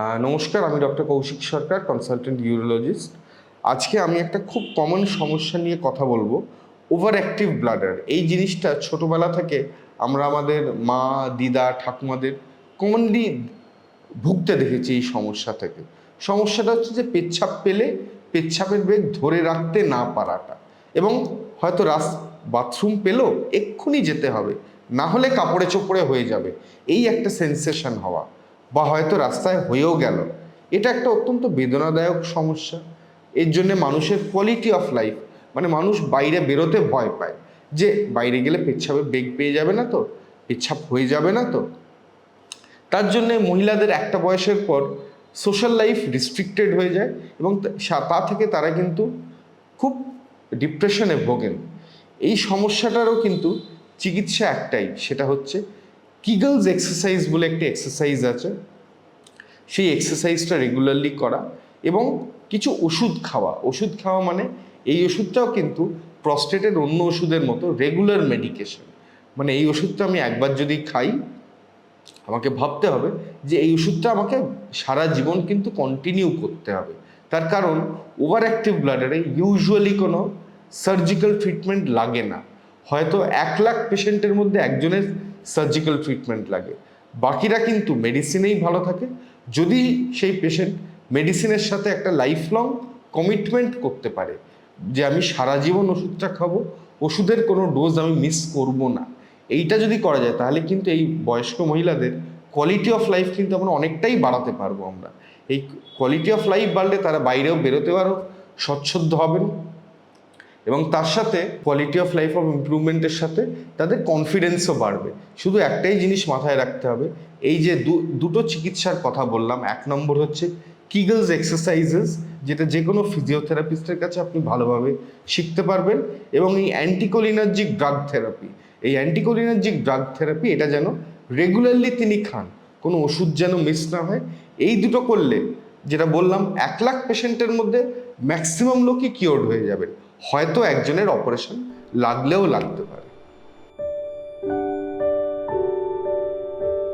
নমস্কার, আমি doctor Kaushik Sarkar consultant urologist আজকে আমি একটা খুব কমন সমস্যা নিয়ে কথা বলব ওভার অ্যাক্টিভ ব্লাডার এই জিনিসটা ছোটোবেলা থেকে আমরা আমাদের মা, দিদা, ঠাকুমাদের কমনলি ভুগতে দেখেছি এই সমস্যা থেকে। সমস্যাটা হচ্ছে যে পেচ্ছাপ পেলে পেচ্ছাপের বেগ ধরে রাখতে না পারাটা। এবং হয়তো রাস বাথরুম পেলেও এক্ষুনি যেতে হবে। না হলে কাপড়ে চোপড়ে হয়ে যাবে। এই একটা সেন্সেশন হওয়া। বা হয়তো রাস্তায় হয়েও গেল। এটা একটা অত্যন্ত বেদনাদায়ক সমস্যা। এর জন্য মানুষের কোয়ালিটি অফ লাইফ মানে মানুষ বাইরে বেরোতে ভয় পায় যে বাইরে গেলে পেচ্ছাপে বেগ পেয়ে যাবে না তো, পেচ্ছাপ হয়ে যাবে না তো। তার জন্যে মহিলাদের একটা বয়সের পর সোশ্যাল লাইফ রিস্ট্রিক্টেড হয়ে যায় এবং তা- থেকে তারা কিন্তু খুব ডিপ্রেশনে ভোগেন। এই সমস্যাটারও কিন্তু চিকিৎসা একটাই, সেটা হচ্ছে কিগলস এক্সারসাইজ বলে একটি এক্সারসাইজ আছে। সেই এক্সারসাইজটা রেগুলারলি করা এবং কিছু ওষুধ খাওয়া। ওষুধ খাওয়া মানে এই ওষুধটাও কিন্তু প্রস্টেটের অন্য ওষুধের মতো রেগুলার মেডিকেশন মানে এই ওষুধটা আমি একবার যদি খাই, আমাকে ভাবতে হবে যে এই ওষুধটা আমাকে সারা জীবন কিন্তু কন্টিনিউ করতে হবে। তার কারণ ওভার অ্যাক্টিভ ব্লাডারে ইউজুয়ালি কোনো সার্জিক্যাল ট্রিটমেন্ট লাগে না। হয়তো এক লাখ পেশেন্টের মধ্যে একজনের সার্জিক্যাল ট্রিটমেন্ট লাগে। বাকিরা কিন্তু মেডিসিনেই ভালো থাকে। যদি সেই পেশেন্ট মেডিসিনের সাথে একটা লাইফ লং কমিটমেন্ট করতে পারে, যে আমি সারা জীবন ওষুধটা খাব, ওষুধের কোনো ডোজ আমি মিস করব না, এইটা যদি করা যায়, তাহলে কিন্তু এই বয়স্ক মহিলাদের কোয়ালিটি অফ লাইফ কিন্তু আমরা অনেকটাই বাড়াতে পারব আমরা। এই কোয়ালিটি অফ লাইফ বাড়লে তারা বাইরেও বেরোতে পারো স্বচ্ছন্দ হবেন। এবং তার সাথে কোয়ালিটি অফ লাইফ অফ ইমপ্রুভমেন্টের সাথে তাদের কনফিডেন্সও বাড়বে। শুধু একটাই জিনিস মাথায় রাখতে হবে, এই যে দুটো চিকিৎসার কথা বললাম, এক নম্বর হচ্ছে কিগলস এক্সারসাইজেস যেটা যে কোনো ফিজিওথেরাপিস্টের কাছে আপনি ভালোভাবে শিখতে পারবেন এবং এই অ্যান্টিকোলিনার্জিক ড্রাগ থেরাপি এই অ্যান্টিকোলিনার্জিক ড্রাগ থেরাপি এটা যেন রেগুলারলি তিনি খান, কোনো ওষুধ যেন মিস না হয়, এই দুটো করলে, যেটা বললাম, এক লাখ পেশেন্টের মধ্যে ম্যাক্সিমাম লোকই কিওর হয়ে যাবে হয়তো একজনের অপারেশন লাগলেও লাগতে।